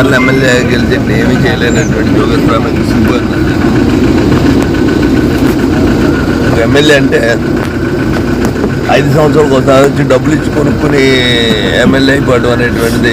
సార్లు ఎమ్మెల్యే గెలిచి ఏమీ చేయలేనటువంటి యోగస్వామికి సిగ్గు అన్నది. ఎమ్మెల్యే అంటే ఐదు సంవత్సరాలకు ఒకసారి వచ్చి డబ్బులు ఇచ్చి కొనుక్కుని ఎమ్మెల్యే అయిపోవడం అనేటువంటిది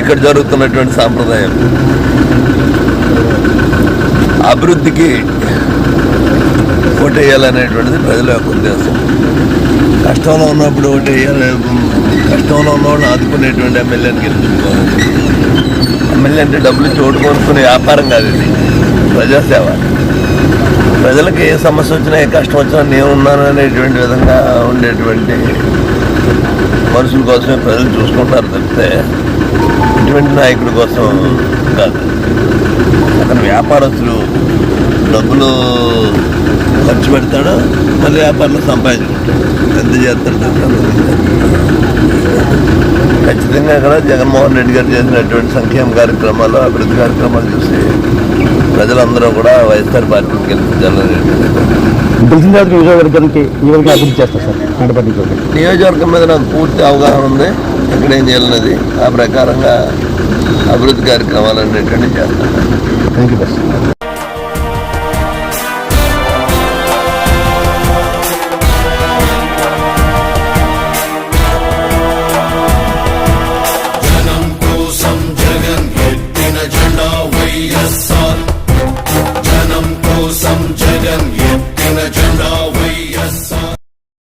ఇక్కడ జరుగుతున్నటువంటి సాంప్రదాయం. అభివృద్ధికి ఓటేయాలనేటువంటిది ప్రజల యొక్క ఉద్దేశం. కష్టంలో ఉన్నప్పుడు ఓటేయాలి కష్టంలో ఉన్నవాళ్ళు ఆదుకునేటువంటి ఎమ్మెల్యేని గెలుచుకోవాలి ఎమ్మెల్యే అంటే డబ్బులు చోటు కొనుక్కునే వ్యాపారం కాదు ఇది. ప్రజాసేవ. ప్రజలకు ఏ సమస్య వచ్చినా ఏ కష్టం వచ్చినా నేను ఉన్నాను అనేటువంటి విధంగా ఉండేటువంటి మనుషుల కోసమే ప్రజలు చూసుకుంటారు తప్పితే ఇటువంటి నాయకుడి కోసం కాదు. అతను వ్యాపారస్తులు డబ్బులు ఖర్చు పెడతాడు మళ్ళీ వ్యాపారంలో సంపాదించుకుంటాడు. ఎంత చేస్తాడు ఖచ్చితంగా ఇక్కడ జగన్మోహన్ రెడ్డి గారు చేసినటువంటి సంక్షేమ కార్యక్రమాలు అభివృద్ధి కార్యక్రమాలు చూసి ప్రజలందరూ కూడా వైఎస్ఆర్ పార్టీకి గెలిపించాలని నియోజకవర్గానికి విధంగా అభివృద్ధి చేస్తారు సార్ నియోజకవర్గం. మీద నాకు పూర్తి అవగాహన ఉంది. ఇక్కడ ఏం చేయాలన్నది ఆ ప్రకారంగా అభివృద్ధి కార్యక్రమాలు అనేటువంటి చేస్తాను థ్యాంక్ యూ వైఎస్ఆర్ జనం కోసం జగన్ ఎత్తిన జెండా